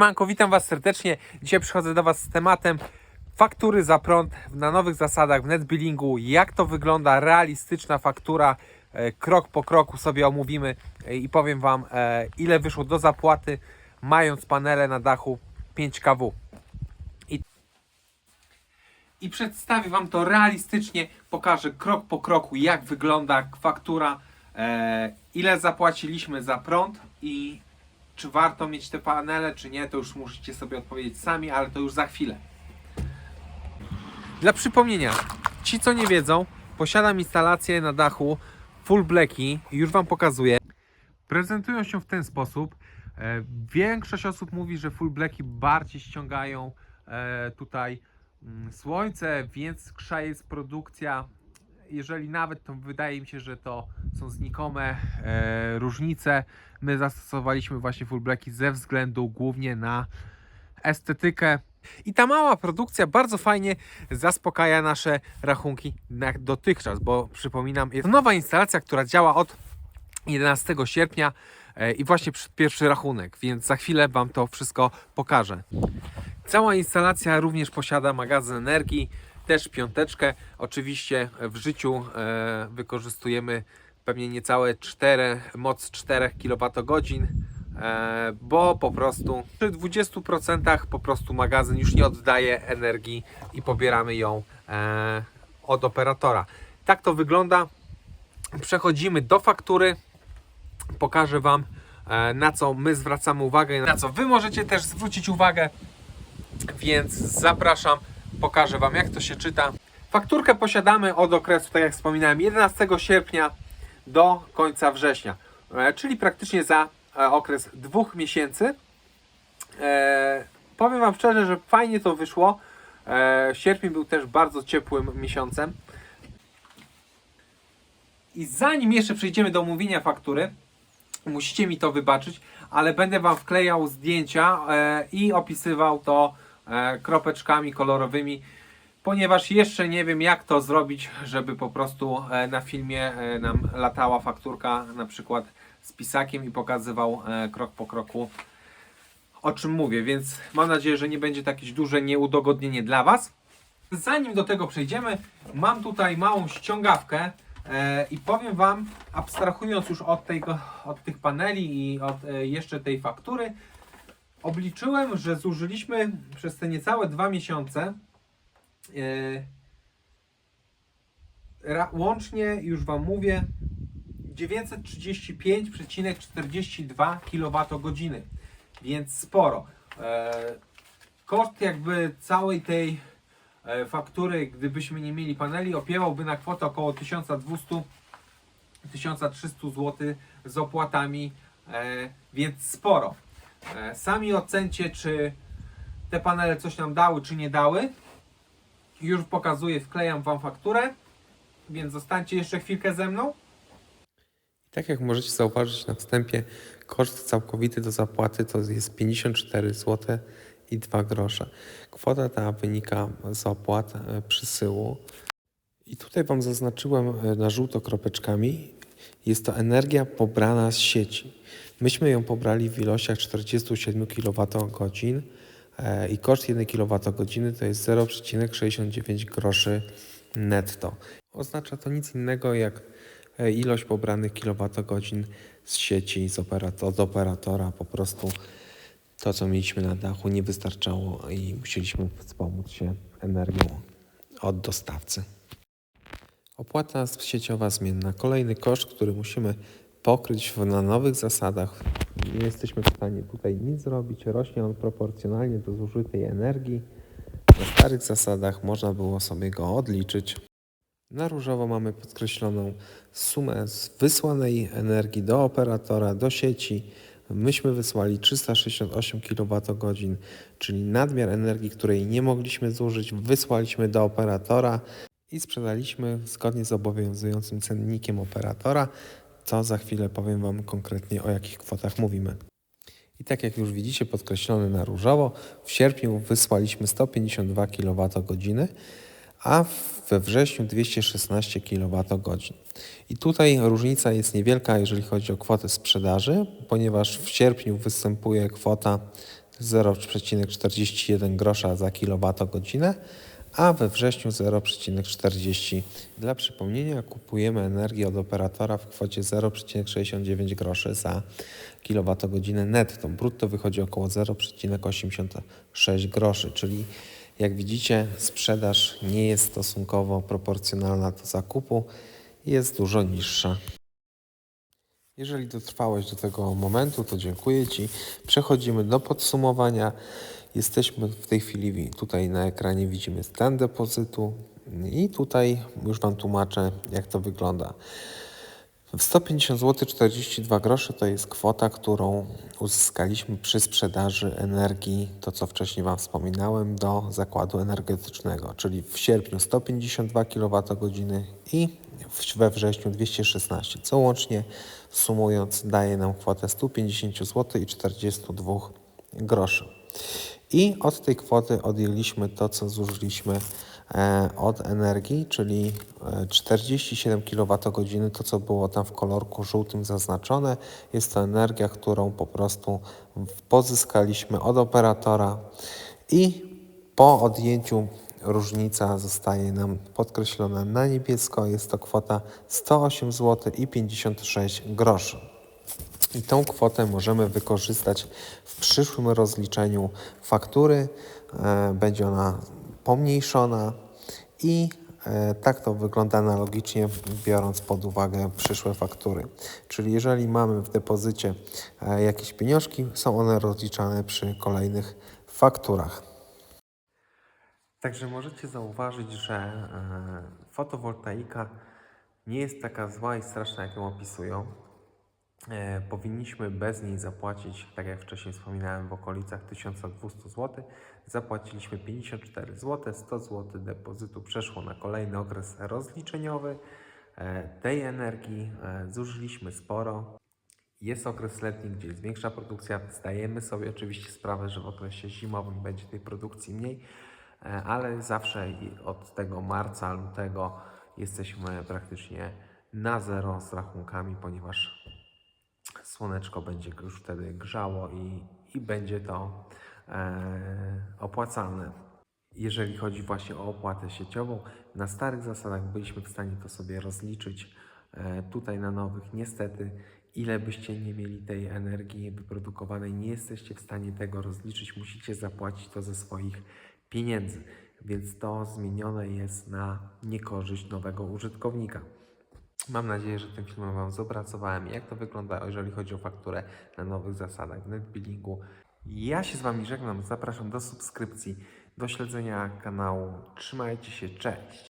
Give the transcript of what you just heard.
Manko, witam Was serdecznie. Dzisiaj przychodzę do Was z tematem faktury za prąd na nowych zasadach w netbillingu. Jak to wygląda, realistyczna faktura, e, krok po kroku sobie omówimy e, i powiem Wam, e, ile wyszło do zapłaty, mając panele na dachu 5 kW. I, I przedstawię Wam to realistycznie, pokażę krok po kroku, jak wygląda faktura, ile zapłaciliśmy za prąd i czy warto mieć te panele, czy nie, to już musicie sobie odpowiedzieć sami, ale to już za chwilę. Dla przypomnienia, ci co nie wiedzą, posiadam instalację na dachu Full Blacki, już Wam pokazuję. Prezentują się w ten sposób. E, Większość osób mówi, że Full Blacki bardziej ściągają e, tutaj mm, słońce, więc krza jest produkcja. Jeżeli nawet, to wydaje mi się, że to są znikome e, różnice. My zastosowaliśmy właśnie Full Blacki ze względu głównie na estetykę. I ta mała produkcja bardzo fajnie zaspokaja nasze rachunki jak dotychczas, bo przypominam, jest nowa instalacja, która działa od 11 sierpnia e, i właśnie pierwszy rachunek, więc za chwilę Wam to wszystko pokażę. Cała instalacja również posiada magazyn energii, też piąteczkę. Oczywiście w życiu e, wykorzystujemy pewnie niecałe 4, moc 4 kWh, e, bo po prostu przy 20% po prostu magazyn już nie oddaje energii i pobieramy ją e, od operatora. Tak to wygląda. Przechodzimy do faktury. Pokażę Wam e, na co my zwracamy uwagę, na co Wy możecie też zwrócić uwagę więc zapraszam, pokażę Wam jak to się czyta. Fakturkę posiadamy od okresu, tak jak wspominałem, 11 sierpnia do końca września, e, czyli praktycznie za e, okres dwóch miesięcy. E, powiem Wam szczerze, że fajnie to wyszło. Sierpień był też bardzo ciepłym miesiącem. I zanim jeszcze przejdziemy do omówienia faktury, musicie mi to wybaczyć, ale będę Wam wklejał zdjęcia i opisywał to kropeczkami kolorowymi, ponieważ jeszcze nie wiem jak to zrobić, żeby po prostu e, na filmie e, nam latała fakturka na przykład z pisakiem i pokazywał e, krok po kroku o czym mówię, więc mam nadzieję, że nie będzie to jakieś duże nieudogodnienie dla Was. Zanim do tego przejdziemy, mam tutaj małą ściągawkę e, i powiem Wam, abstrahując już od, od tych paneli i od e, jeszcze tej faktury, obliczyłem, że zużyliśmy przez te niecałe dwa miesiące e, łącznie, już Wam mówię, 935,42 kWh, więc sporo. E, koszt jakby całej tej e, faktury, gdybyśmy nie mieli paneli, opierałby na kwotę około 1200-1300 zł z opłatami, więc sporo. E, sami ocencie, czy te panele coś nam dały, czy nie dały. Już pokazuję, wklejam Wam fakturę, więc zostańcie jeszcze chwilkę ze mną. Tak jak możecie zauważyć na wstępie, koszt całkowity do zapłaty to jest 54 zł i 2 grosze. Kwota ta wynika z opłat e, przysyłu. I tutaj Wam zaznaczyłem e, na żółto kropeczkami. Jest to energia pobrana z sieci. Myśmy ją pobrali w ilościach 47 kWh e, i koszt 1 kWh to jest 0,69 groszy netto. Oznacza to nic innego jak e, ilość pobranych kilowatogodzin z sieci, z operato- od operatora. Po prostu to, co mieliśmy na dachu, nie wystarczało i musieliśmy wspomóc się energią od dostawcy. Opłata sieciowa zmienna. Kolejny koszt, który musimy pokryć na nowych zasadach. Nie jesteśmy w stanie tutaj nic zrobić. Rośnie on proporcjonalnie do zużytej energii. Na starych zasadach można było sobie go odliczyć. Na różowo mamy podkreśloną sumę z wysłanej energii do operatora, do sieci. Myśmy wysłali 368 kWh, czyli nadmiar energii, której nie mogliśmy zużyć, wysłaliśmy do operatora i sprzedaliśmy zgodnie z obowiązującym cennikiem operatora, co za chwilę powiem Wam konkretnie o jakich kwotach mówimy. I tak jak już widzicie podkreślone na różowo, w sierpniu wysłaliśmy 152 kWh, a we wrześniu 216 kWh. I tutaj różnica jest niewielka, jeżeli chodzi o kwotę sprzedaży, ponieważ w sierpniu występuje kwota 0,41 grosza za kilowatogodzinę, a we wrześniu 0,40. Dla przypomnienia kupujemy energię od operatora w kwocie 0,69 groszy za kilowatogodzinę netto. Brutto wychodzi około 0,86 groszy, czyli jak widzicie sprzedaż nie jest stosunkowo proporcjonalna do zakupu, jest dużo niższa. Jeżeli dotrwałeś do tego momentu, to dziękuję Ci. Przechodzimy do podsumowania. Jesteśmy w tej chwili, wi- tutaj na ekranie widzimy stan depozytu i tutaj już Wam tłumaczę, jak to wygląda. W 150 zł 42 grosze to jest kwota, którą uzyskaliśmy przy sprzedaży energii, to co wcześniej Wam wspominałem, do zakładu energetycznego, czyli w sierpniu 152 kWh i we wrześniu 216, co łącznie sumując daje nam kwotę 150 zł i 42 groszy. I od tej kwoty odjęliśmy to, co zużyliśmy e, od energii, czyli e, 47 kWh, to co było tam w kolorku żółtym zaznaczone. Jest to energia, którą po prostu pozyskaliśmy od operatora i po odjęciu różnica zostaje nam podkreślona na niebiesko. Jest to kwota 108 zł i 56 groszy. I tą kwotę możemy wykorzystać w przyszłym rozliczeniu faktury. E, Będzie ona pomniejszona i e, tak to wygląda analogicznie, biorąc pod uwagę przyszłe faktury. Czyli jeżeli mamy w depozycie e, jakieś pieniążki, są one rozliczane przy kolejnych fakturach. Także możecie zauważyć, że fotowoltaika nie jest taka zła i straszna, jak ją opisują. E, powinniśmy bez niej zapłacić, tak jak wcześniej wspominałem, w okolicach 1200 zł. Zapłaciliśmy 54 zł, 100 zł depozytu przeszło na kolejny okres rozliczeniowy. E, tej energii e, zużyliśmy sporo. Jest okres letni, gdzie jest większa produkcja. Zdajemy sobie oczywiście sprawę, że w okresie zimowym będzie tej produkcji mniej, ale zawsze od tego marca, lutego jesteśmy praktycznie na zero z rachunkami, ponieważ słoneczko będzie już wtedy grzało i, i będzie to e, opłacalne. Jeżeli chodzi właśnie o opłatę sieciową, na starych zasadach byliśmy w stanie to sobie rozliczyć. E, tutaj na nowych, niestety, ile byście nie mieli tej energii wyprodukowanej, nie jesteście w stanie tego rozliczyć. Musicie zapłacić to ze swoich pieniędzy, więc to zmienione jest na niekorzyść nowego użytkownika. Mam nadzieję, że tym filmem Wam zopracowałem, jak to wygląda, jeżeli chodzi o fakturę na nowych zasadach w NetBillingu. Ja się z Wami żegnam, zapraszam do subskrypcji, do śledzenia kanału. Trzymajcie się, cześć!